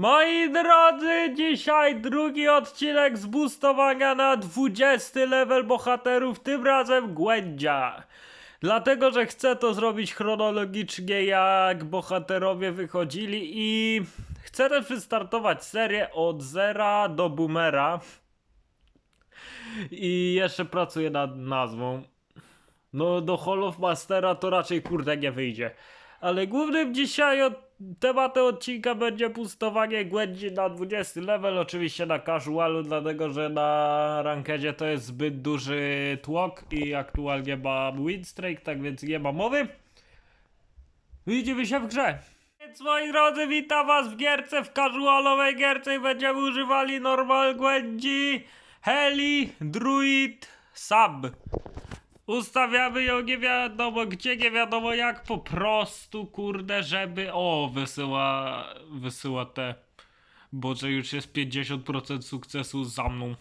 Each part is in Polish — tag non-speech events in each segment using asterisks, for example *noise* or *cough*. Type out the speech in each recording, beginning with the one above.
Moi drodzy, dzisiaj drugi odcinek z boostowania na 20 level bohaterów, tym razem Głędzia. Dlatego, że chcę to zrobić chronologicznie, jak bohaterowie wychodzili i chcę też wystartować serię od zera do boomera. I jeszcze pracuję nad nazwą. No, do Hall of Mastera to raczej kurde nie wyjdzie. Ale głównym dzisiaj od, tematem odcinka będzie pustowanie głędzi na 20 level, oczywiście na casualu, dlatego że na rankedzie to jest zbyt duży tłok i aktualnie mam win streak, tak więc nie ma mowy. Widzimy się w grze. Więc moi drodzy, witam was w gierce, w casualowej gierce i będziemy używali normal głędzi, heli, druid, sub. Ustawiamy ją nie wiadomo gdzie, nie wiadomo jak, po prostu, kurde, żeby... O, wysyła, wysyła te... Boże, już jest 50% sukcesu za mną.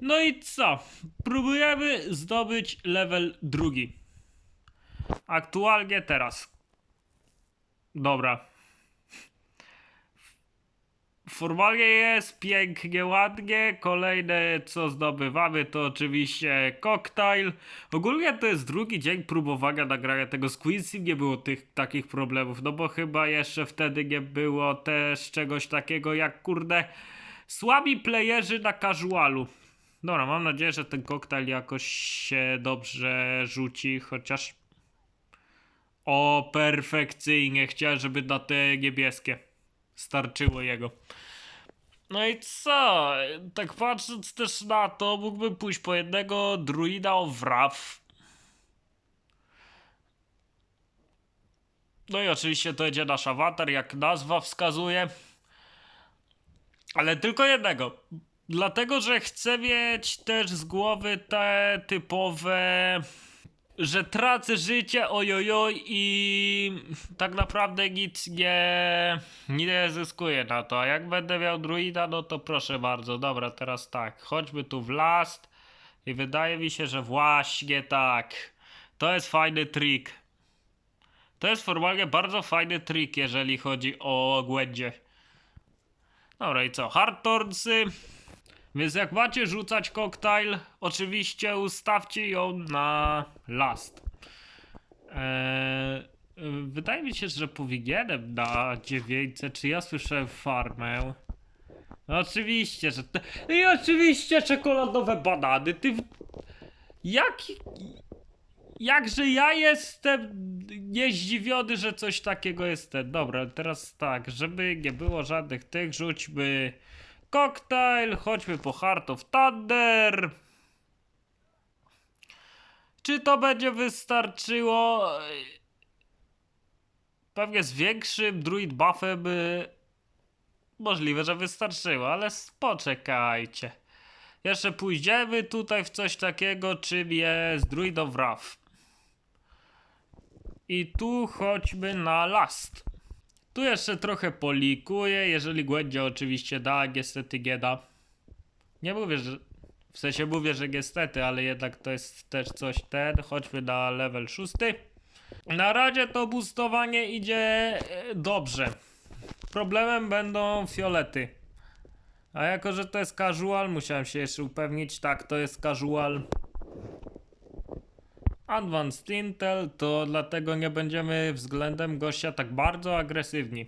No i co? Próbujemy zdobyć level drugi. Aktualnie teraz. Dobra. Formalnie jest pięknie, ładnie. Kolejne co zdobywamy to oczywiście koktajl. Ogólnie to jest drugi dzień próbowania nagrania tego z Quincy. Nie było tych takich problemów, no bo chyba jeszcze wtedy nie było też czegoś takiego jak kurde słabi playerzy na casualu. Dobra, mam nadzieję, że ten koktajl jakoś się dobrze rzuci, chociaż o perfekcyjnie chciałem, żeby na te niebieskie starczyło jego. No i co? Tak patrząc też na to, mógłbym pójść po jednego druida o wraw. No i oczywiście to będzie nasz awatar, jak nazwa wskazuje. Ale tylko jednego. Dlatego, że chcę mieć też z głowy te typowe że tracę życie, ojojoj i tak naprawdę nic nie, nie zyskuję na to. A jak będę miał druida, no to proszę bardzo. Dobra, teraz tak, chodźmy tu w last i wydaje mi się, że właśnie tak. To jest fajny trik. To jest formalnie bardzo fajny trik, jeżeli chodzi o głędzie. Dobra i co, hardtornsy. Więc jak macie rzucać koktajl, oczywiście ustawcie ją na last. Eee, wydaje mi się, że powinienem na 900. Czy ja słyszę farmę? No oczywiście, że. Te... I oczywiście czekoladowe banany. Ty. Jak. Jakże ja jestem niezdziwiony, że coś takiego jest ten. Dobra, teraz tak, żeby nie było żadnych tych, rzućmy koktajl, chodźmy po Heart of Thunder. Czy to będzie wystarczyło? Pewnie z większym druid buffem by możliwe, że wystarczyło, ale poczekajcie. Jeszcze pójdziemy tutaj w coś takiego, czym jest Druid of Wrath. I tu chodźmy na last. Tu jeszcze trochę polikuję, jeżeli Głędzia oczywiście da, niestety nie da. Nie mówię, że... W sensie mówię, że niestety, ale jednak to jest też coś ten. Chodźmy na level 6. Na razie to boostowanie idzie e, dobrze. Problemem będą fiolety. A jako, że to jest casual, musiałem się jeszcze upewnić. Tak, to jest casual. Advanced Intel, to dlatego nie będziemy względem gościa tak bardzo agresywni.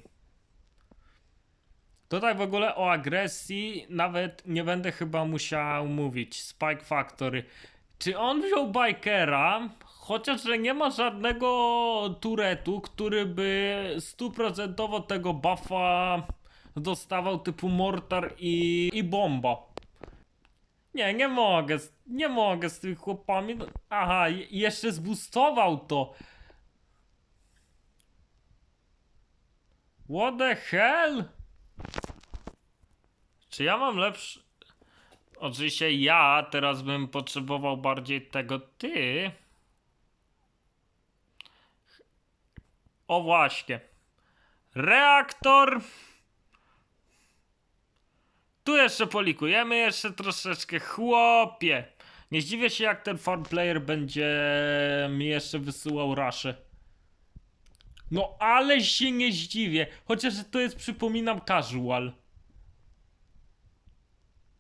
Tutaj w ogóle o agresji nawet nie będę chyba musiał mówić. Spike Factory. Czy on wziął bikera, chociaż że nie ma żadnego turetu, który by stuprocentowo tego buffa dostawał typu mortar i, i bomba. Nie, nie mogę, z- nie mogę z tymi chłopami. no- Aha, jeszcze zboostował to. What the hell? Czy ja mam lepszy... Oczywiście ja teraz bym potrzebował bardziej tego ty. O właśnie. Reaktor. Tu jeszcze polikujemy, jeszcze troszeczkę. Chłopie. Nie zdziwię się, jak ten farm player będzie mi jeszcze wysyłał rasze. No ale się nie zdziwię. Chociaż to jest, przypominam, casual.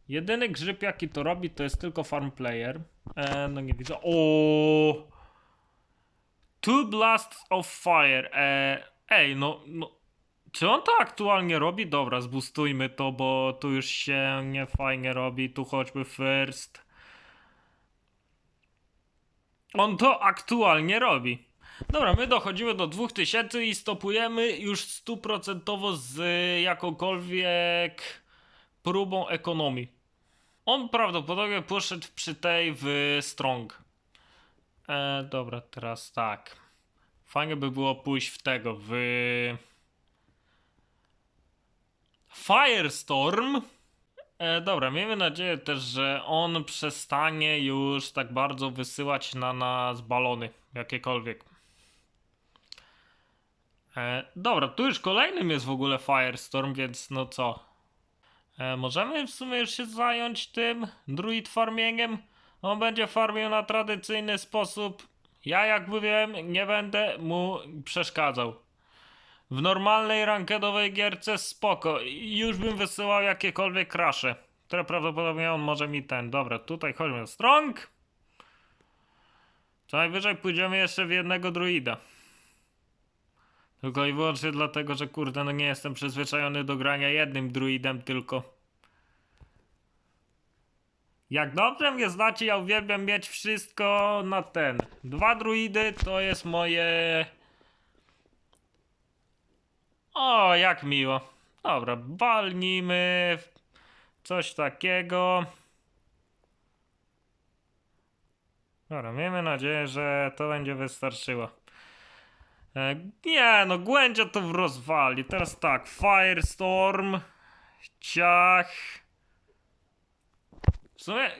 Jedyny grzyb jaki to robi to jest tylko farm player. E, no nie widzę. O. Two blasts of fire. E, ej, no, no. Czy on to aktualnie robi? Dobra, zbustujmy to, bo tu już się nie fajnie robi. Tu choćby first. On to aktualnie robi. Dobra, my dochodzimy do 2000 i stopujemy już stuprocentowo z jakąkolwiek próbą ekonomii. On prawdopodobnie poszedł przy tej w Strong. E, dobra, teraz tak. Fajnie by było pójść w tego, w... Firestorm. E, dobra, miejmy nadzieję też, że on przestanie już tak bardzo wysyłać na nas balony, jakiekolwiek. E, dobra, tu już kolejnym jest w ogóle Firestorm, więc no co? E, możemy w sumie już się zająć tym druid farmingiem? On będzie farmił na tradycyjny sposób. Ja jakby wiem, nie będę mu przeszkadzał. W normalnej rankedowej gierce spoko. Już bym wysyłał jakiekolwiek krasze, które prawdopodobnie on może mi ten. Dobra, tutaj chodźmy strong. Co najwyżej pójdziemy jeszcze w jednego druida. Tylko i wyłącznie dlatego, że kurde, no nie jestem przyzwyczajony do grania jednym druidem tylko. Jak dobrze mnie znacie, ja uwielbiam mieć wszystko na ten. Dwa druidy to jest moje... O, jak miło. Dobra, walnijmy w coś takiego. Dobra, miejmy nadzieję, że to będzie wystarczyło. E, nie, no Głędzia to rozwali. Teraz tak, Firestorm, ciach. W sumie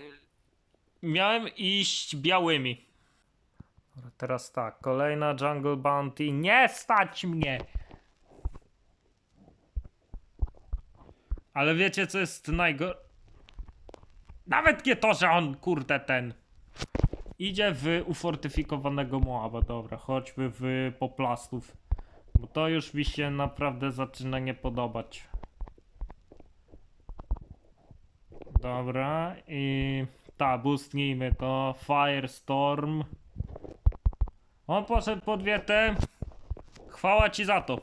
miałem iść białymi. Dobra, Teraz tak, kolejna Jungle Bounty. Nie stać mnie! Ale wiecie co jest najgorsze? Nawet nie to, że on kurde ten idzie w ufortyfikowanego Moaba. Dobra, chodźmy w poplastów. Bo to już mi się naprawdę zaczyna nie podobać. Dobra, i ta, boostnijmy to. Firestorm. On poszedł pod wietę. Chwała ci za to.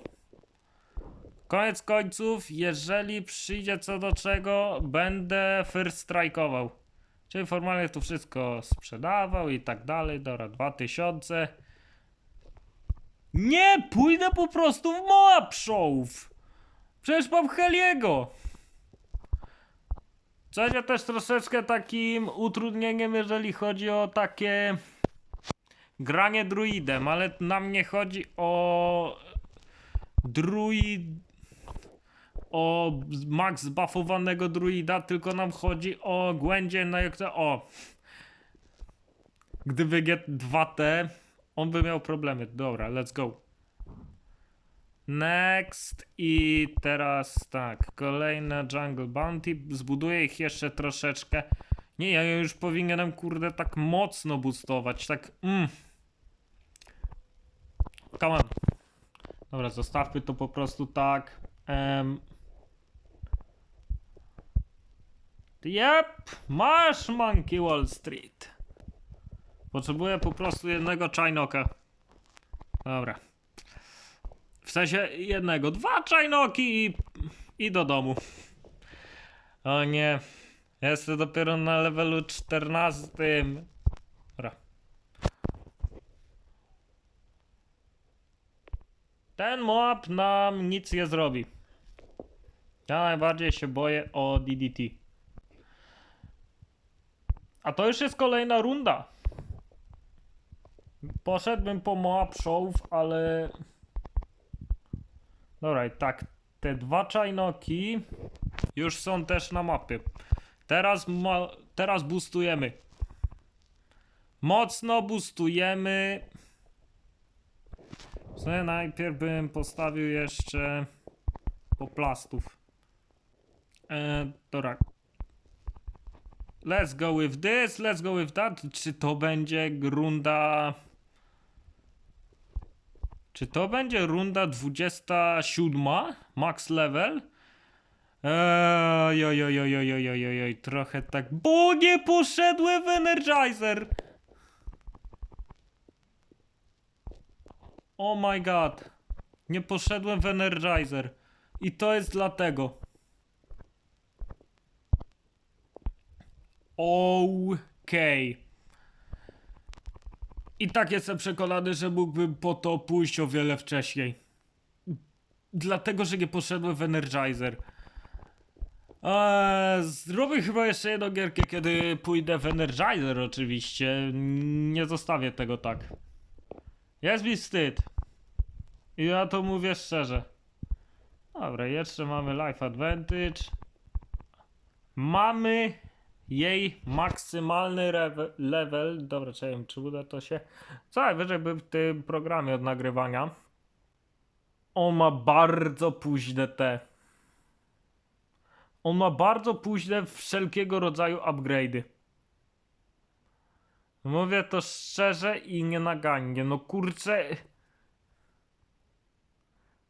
Koniec końców, jeżeli przyjdzie co do czego, będę first strajkował. Czyli formalnie tu wszystko sprzedawał i tak dalej. Dobra, 2000. Nie, pójdę po prostu w Moab Show. Przecież mam Heliego. Co będzie też troszeczkę takim utrudnieniem, jeżeli chodzi o takie granie druidem, ale nam nie chodzi o druid o max zbuffowanego druida, tylko nam chodzi o głędzie na jak to o gdyby G2T on by miał problemy. Dobra, let's go. Next i teraz tak, kolejna Jungle Bounty. Zbuduję ich jeszcze troszeczkę. Nie, ja już powinienem kurde tak mocno boostować, tak mm. Come on. Dobra, zostawmy to po prostu tak. Em. Yep, masz Monkey Wall Street. Potrzebuję po prostu jednego czajnoka. Dobra. W sensie jednego, dwa czajnoki i, i do domu. O nie. Jestem dopiero na levelu 14. Dobra. Ten moab nam nic nie zrobi. Ja najbardziej się boję o DDT. A to już jest kolejna runda. Poszedłbym po Moab Show, ale... Dobra, tak, te dwa czajnoki już są też na mapie. Teraz, teraz boostujemy. Mocno boostujemy. W sumie najpierw bym postawił jeszcze poplastów. E, dobra. Let's go with this, let's go with that. Czy to będzie runda Czy to będzie runda 27? Max level? Eee, oj, oj, oj, oj, oj, oj, oj, oj, trochę tak. Bo nie poszedłem w Energizer! Oh my god. Nie poszedłem w Energizer. I to jest dlatego. Okej. I tak jestem przekonany, że mógłbym po to pójść o wiele wcześniej. Dlatego, że nie poszedłem w Energizer. Eee, zrobię chyba jeszcze jedną gierkę, kiedy pójdę w Energizer oczywiście. Nie zostawię tego tak. Jest mi wstyd. I ja to mówię szczerze. Dobra, jeszcze mamy Life Advantage. Mamy jej maksymalny level. Dobra, czekaj, czy uda to się? Co najwyżej by w tym programie od nagrywania. On ma bardzo późne te. On ma bardzo późne wszelkiego rodzaju upgrade'y. Mówię to szczerze i nienagannie. No kurczę.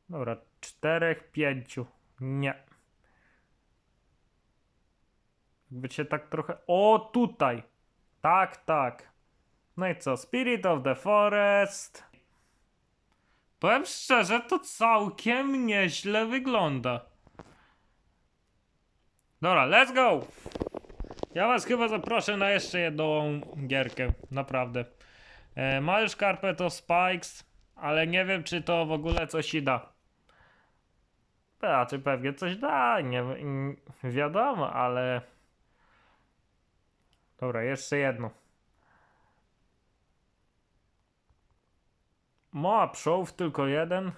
Dobra, czterech, pięciu. Nie. Jakby się tak trochę. O, tutaj. Tak, tak. No i co? Spirit of the Forest. Powiem szczerze, to całkiem nieźle wygląda. Dobra, let's go! Ja was chyba zaproszę na jeszcze jedną gierkę, naprawdę. E, Mariusz Carpet of Spikes, ale nie wiem czy to w ogóle coś ci da. Raczej pewnie coś da, nie wiadomo, ale... Dobra, jeszcze jedno. Moab Show tylko jeden.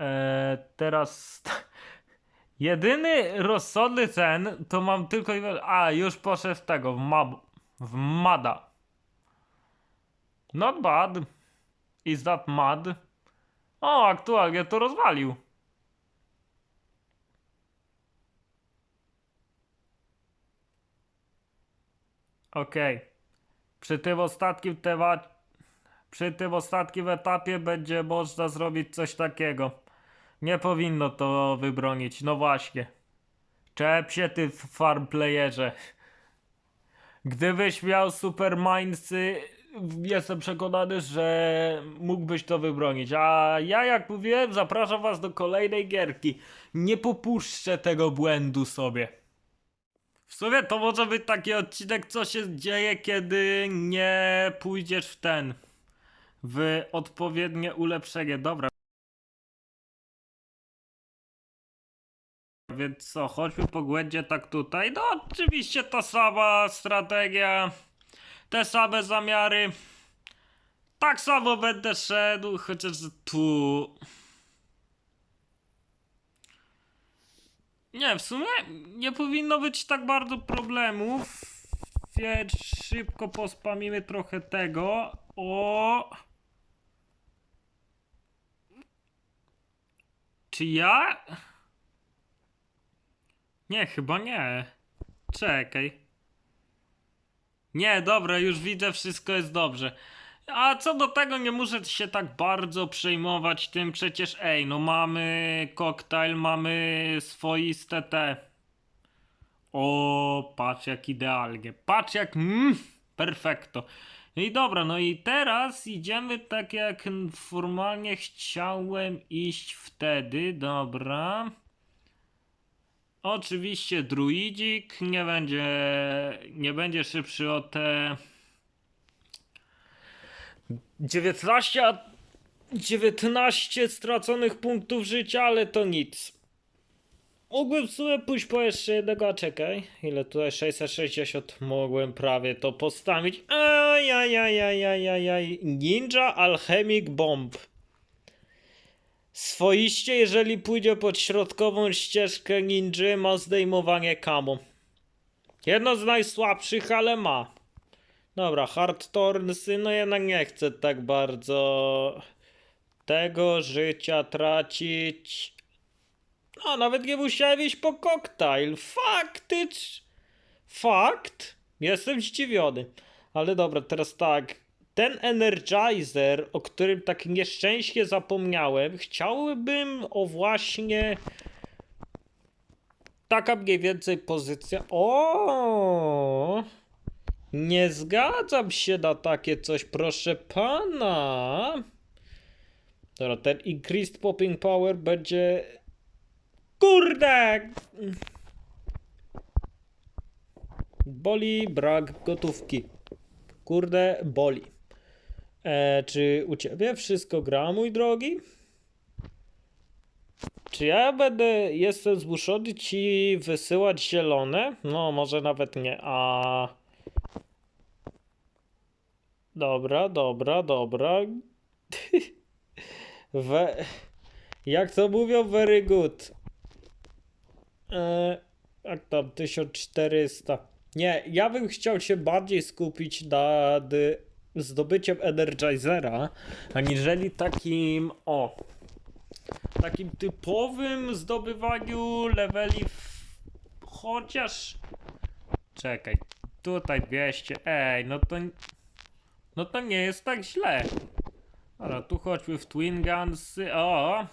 E, teraz... *laughs* Jedyny rozsądny ten to mam tylko i A, już poszedł tego, w, mab, w Mada. Not bad. Is that mad? O, aktualnie to rozwalił. Okej. Przy tym ostatnim temat... Przy tym ostatnim etapie będzie można zrobić coś takiego. Nie powinno to wybronić, no właśnie. Czep się ty farm playerze. Gdybyś miał super mindsy, jestem przekonany, że mógłbyś to wybronić. A ja jak mówiłem, zapraszam was do kolejnej gierki. Nie popuszczę tego błędu sobie. W sumie to może być taki odcinek, co się dzieje, kiedy nie pójdziesz w ten. W odpowiednie ulepszenie. Dobra. Więc co, chodźmy po głędzie tak tutaj. No oczywiście ta sama strategia, te same zamiary. Tak samo będę szedł, chociaż tu... Nie, w sumie nie powinno być tak bardzo problemów. Więc szybko pospamimy trochę tego. O! Czy ja? Nie, chyba nie. Czekaj. Nie, dobra, już widzę, wszystko jest dobrze. A co do tego, nie muszę się tak bardzo przejmować tym, przecież ej, no mamy koktajl, mamy swoiste te. O, patrz jak idealnie, patrz jak, mm, perfekto. No i dobra, no i teraz idziemy tak jak formalnie chciałem iść wtedy, dobra. Oczywiście druidzik nie będzie, nie będzie szybszy o te 19, a 19 straconych punktów życia, ale to nic. Mógłbym w sumie pójść po jeszcze jednego, a czekaj, ile tutaj 660 mogłem prawie to postawić. Ajajajajajajaj, Ninja Alchemic Bomb. Swoiście, jeżeli pójdzie pod środkową ścieżkę ninja, ma zdejmowanie kamo. Jedno z najsłabszych, ale ma. Dobra, Hard Tornsy, no jednak nie chcę tak bardzo tego życia tracić. No, nawet nie musiałem iść po koktajl. Faktycz. Fakt. Jestem zdziwiony. Ale dobra, teraz tak. ten Energizer, o którym tak nieszczęście zapomniałem, chciałbym o właśnie taka mniej więcej pozycja. O! Nie zgadzam się na takie coś, proszę pana. Dobra, ten increased popping power będzie. Kurde! Boli brak gotówki. Kurde, boli. E, czy u ciebie wszystko gra, mój drogi? Czy ja będę, jestem zmuszony ci wysyłać zielone? No, może nawet nie, a... Dobra, dobra, dobra. *laughs* We... Jak to mówią, very good. E, jak tam, 1400. Nie, ja bym chciał się bardziej skupić nad zdobyciem Energizera, aniżeli takim, o, takim typowym zdobywaniu leveli w... chociaż czekaj, tutaj 200, ej, no to no to nie jest tak źle. Ale tu chodźmy w Twin Guns, o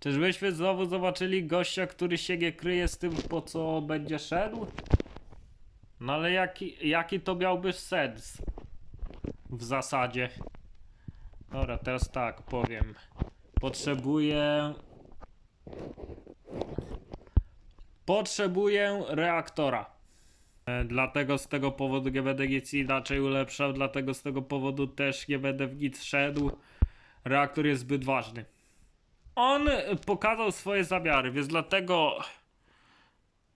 Czyżbyśmy znowu zobaczyli gościa, który się nie kryje z tym, po co będzie szedł? No ale jaki, jaki to miałby sens? W zasadzie. Dobra, teraz tak, powiem. Potrzebuję... Potrzebuję reaktora. E, Dlatego z tego powodu nie będę nic inaczej ulepszał, dlatego z tego powodu też nie będę w nic szedł. Reaktor jest zbyt ważny. On pokazał swoje zamiary, więc dlatego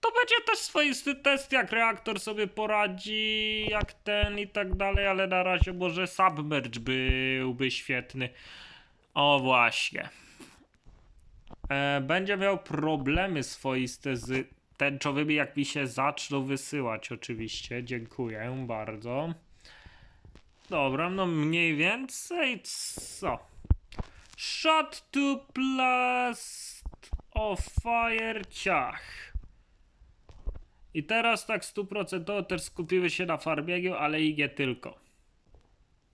to będzie też swoisty test, jak reaktor sobie poradzi, jak ten i tak dalej, ale na razie może submerge byłby świetny. O właśnie. E, będzie miał problemy swoiste z tęczowymi, jak mi się zaczną wysyłać, oczywiście. Dziękuję bardzo. Dobra, no mniej więcej co? Shot to blast of fire ciach. I teraz tak stuprocentowo też skupimy się na farmieniu, ale i nie tylko.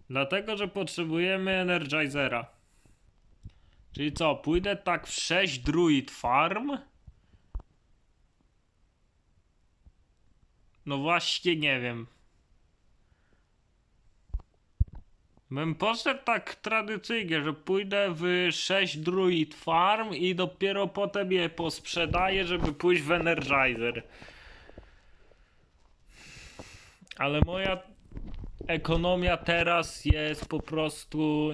Dlatego, że potrzebujemy Energizera. Czyli co, pójdę tak w 6 druid farm? No właśnie nie wiem. Bym poszedł tak tradycyjnie, że pójdę w 6 druid farm i dopiero potem je posprzedaję, żeby pójść w Energizer. Ale moja ekonomia teraz jest po prostu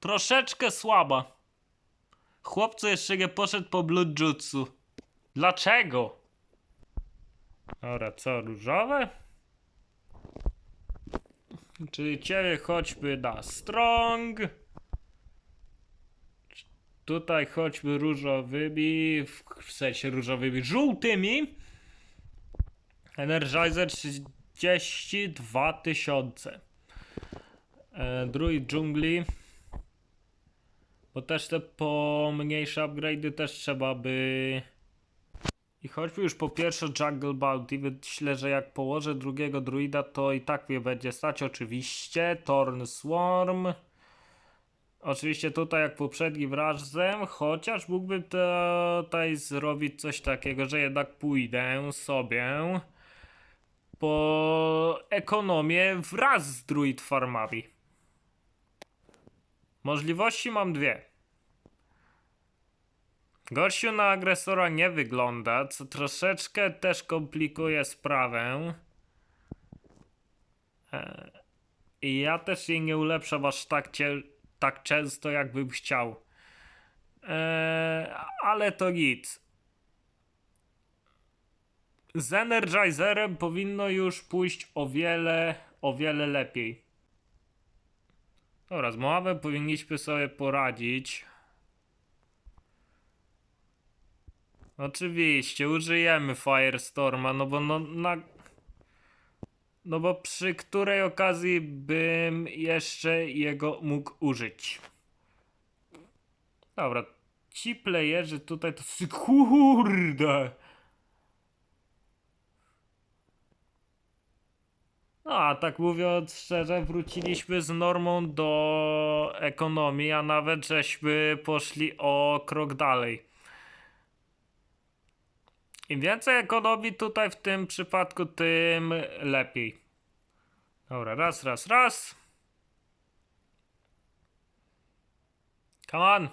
troszeczkę słaba. Chłopcu jeszcze nie poszedł po Blood Jutsu. Dlaczego? Dobra, co, różowe? Czyli ciebie chodźmy na strong. Tutaj chodźmy różowymi, w sensie różowymi, żółtymi. Energizer 32 tysiące. E, druid dżungli. Bo też te pomniejsze upgrade'y też trzeba by... I choćby już po pierwsze Jungle Bounty, myślę, że jak położę drugiego druida, to i tak mnie będzie stać. Oczywiście, Torn Swarm. Oczywiście tutaj jak poprzednim razem, chociaż mógłbym tutaj zrobić coś takiego, że jednak pójdę sobie po ekonomię wraz z druid farmami. Możliwości mam dwie. Gościu na agresora nie wygląda, co troszeczkę też komplikuje sprawę. E, I ja też jej nie ulepszam aż tak, tak często, jakbym chciał. E, ale to nic. Z Energizerem powinno już pójść o wiele, o wiele lepiej. Dobra, z Moabem powinniśmy sobie poradzić. Oczywiście, użyjemy Firestorma, no bo no na... No bo przy której okazji bym jeszcze jego mógł użyć. Dobra, ci playerzy tutaj to... Kurde! No, a tak mówiąc szczerze, wróciliśmy z normą do ekonomii, a nawet żeśmy poszli o krok dalej. Im więcej ekonomii tutaj w tym przypadku, tym lepiej. Dobra, raz, raz, raz. Come on.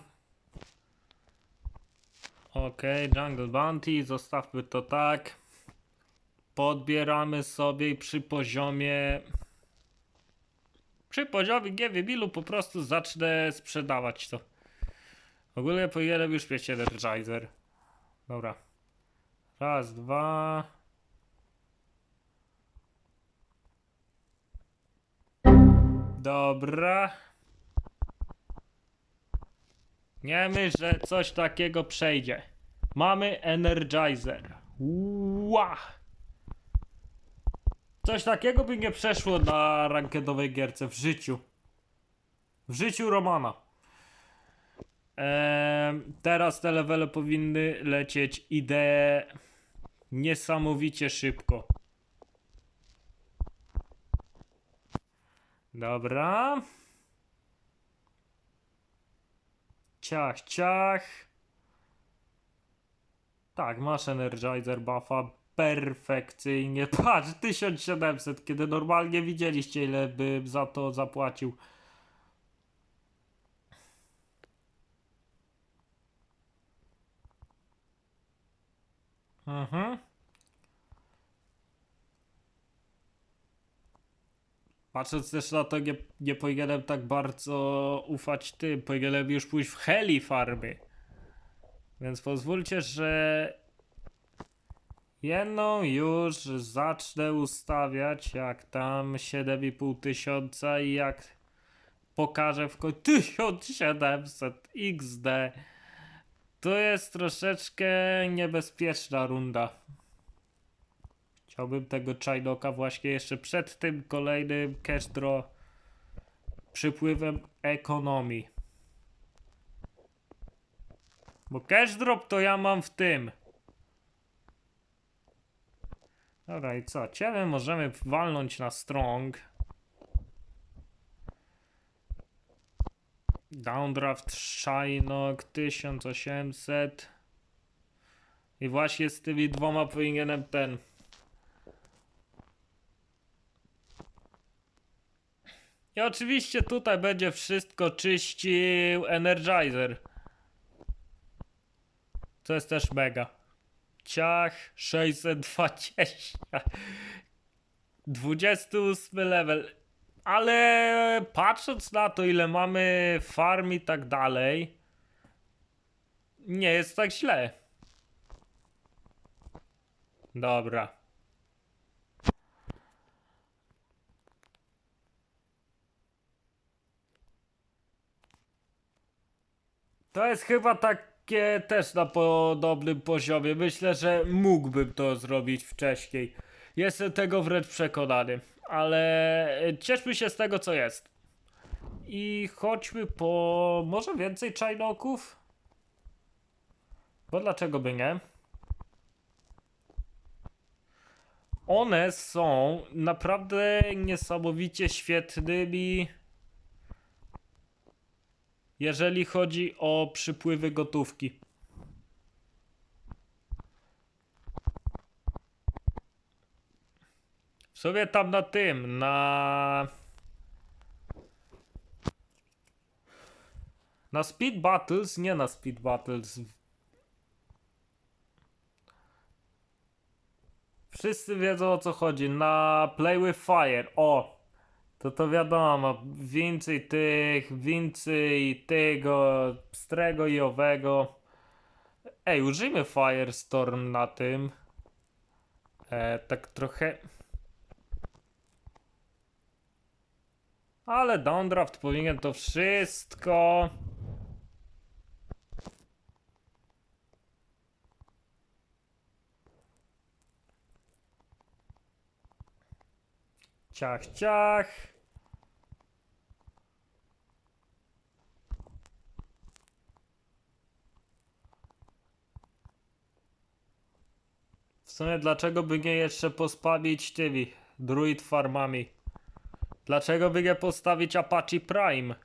Okej, Jungle Bounty, zostawmy to tak. Podbieramy sobie przy poziomie. Przy poziomie nie wiem ilu po prostu zacznę sprzedawać to. Ogólnie powinienem już mieć Energizer. Dobra. Raz, dwa. Dobra. Nie że coś takiego przejdzie. Mamy Energizer. Ła! Coś takiego by nie przeszło na rankedowej gierce w życiu. W życiu Romana. Em, teraz te levele powinny lecieć idee niesamowicie szybko. Dobra. Ciach, ciach. Tak, masz Energizer buffa perfekcyjnie. Patrz, 1700, kiedy normalnie widzieliście ile bym za to zapłacił. Mhm. Patrząc też na to, nie, nie powinienem tak bardzo ufać tym. Powinienem już pójść w heli farmy. Więc pozwólcie, że jedną już zacznę ustawiać, jak tam 7,5 tysiąca i jak pokażę w końcu 1700 XD. To jest troszeczkę niebezpieczna runda. Chciałbym tego Czajnoka właśnie jeszcze przed tym kolejnym cash draw przypływem ekonomii. Bo cash drop to ja mam w tym. Dobra i co? Ciebie możemy walnąć na strong. Downdraft Shynok 1800. I właśnie z tymi dwoma powinienem ten. I oczywiście tutaj będzie wszystko czyścił Energizer. Co jest też mega. Ciach 620. 28 level. Ale patrząc na to, ile mamy farm i tak dalej, nie jest tak źle. Dobra. To jest chyba takie też na podobnym poziomie. Myślę, że mógłbym to zrobić wcześniej. Jestem tego wręcz przekonany. Ale cieszmy się z tego, co jest. I chodźmy po może więcej czajnoków? Bo dlaczego by nie? One są naprawdę niesamowicie świetnymi jeżeli chodzi o przypływy gotówki. Sobie tam na tym, na. Na Speed Battles, nie na Speed Battles. Wszyscy wiedzą o co chodzi. Na Play with Fire. O! To to wiadomo, więcej tych, więcej tego, pstrego i owego. Ej, użyjmy Firestorm na tym. E, tak trochę... Ale Downdraft powinien to wszystko... Ciach, ciach. W sumie dlaczego by nie jeszcze pospabić tymi druid farmami. Dlaczego by nie postawić Apache Prime?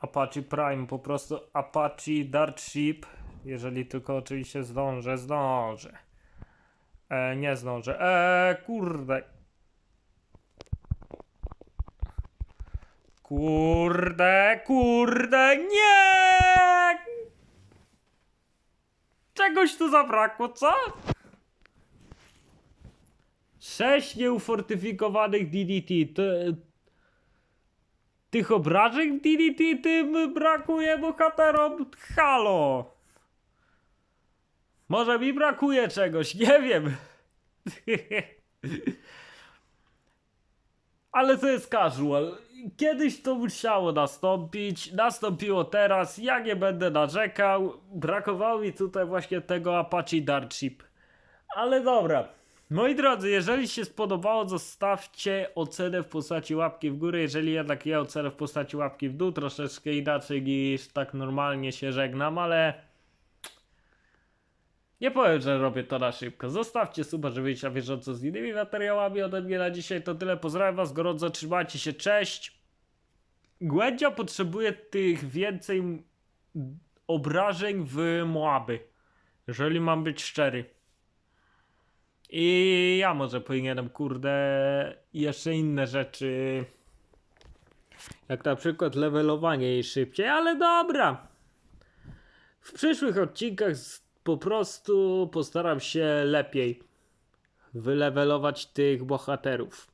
Apache Prime, po prostu Apache Dart Ship, jeżeli tylko oczywiście zdążę, zdążę. E, nie zdążę. E, kurde. Kurde, kurde, nie! Czegoś tu zabrakło, co? Sześć nieufortyfikowanych DDT. Ty, tych obrażeń DDT tym brakuje bohaterom. Halo! Może mi brakuje czegoś, *laughs* nie wiem. Ale to jest casual. Kiedyś to musiało nastąpić, nastąpiło teraz, ja nie będę narzekał. Brakowało mi tutaj właśnie tego Apache Dartship. Ale dobra. Moi drodzy, jeżeli się spodobało, zostawcie ocenę w postaci łapki w górę. Jeżeli jednak ja ocenę w postaci łapki w dół, troszeczkę inaczej niż tak normalnie się żegnam, ale nie powiem, że robię to na szybko. Zostawcie suba, żeby być na bieżąco z innymi materiałami. Ode mnie na dzisiaj to tyle. Pozdrawiam was gorąco, trzymajcie się, cześć. Głędzia potrzebuje tych więcej obrażeń w Moaby. Jeżeli mam być szczery. I ja może powinienem, kurde, jeszcze inne rzeczy. Jak na przykład levelowanie jej szybciej, ale dobra. W przyszłych odcinkach po prostu postaram się lepiej wylevelować tych bohaterów.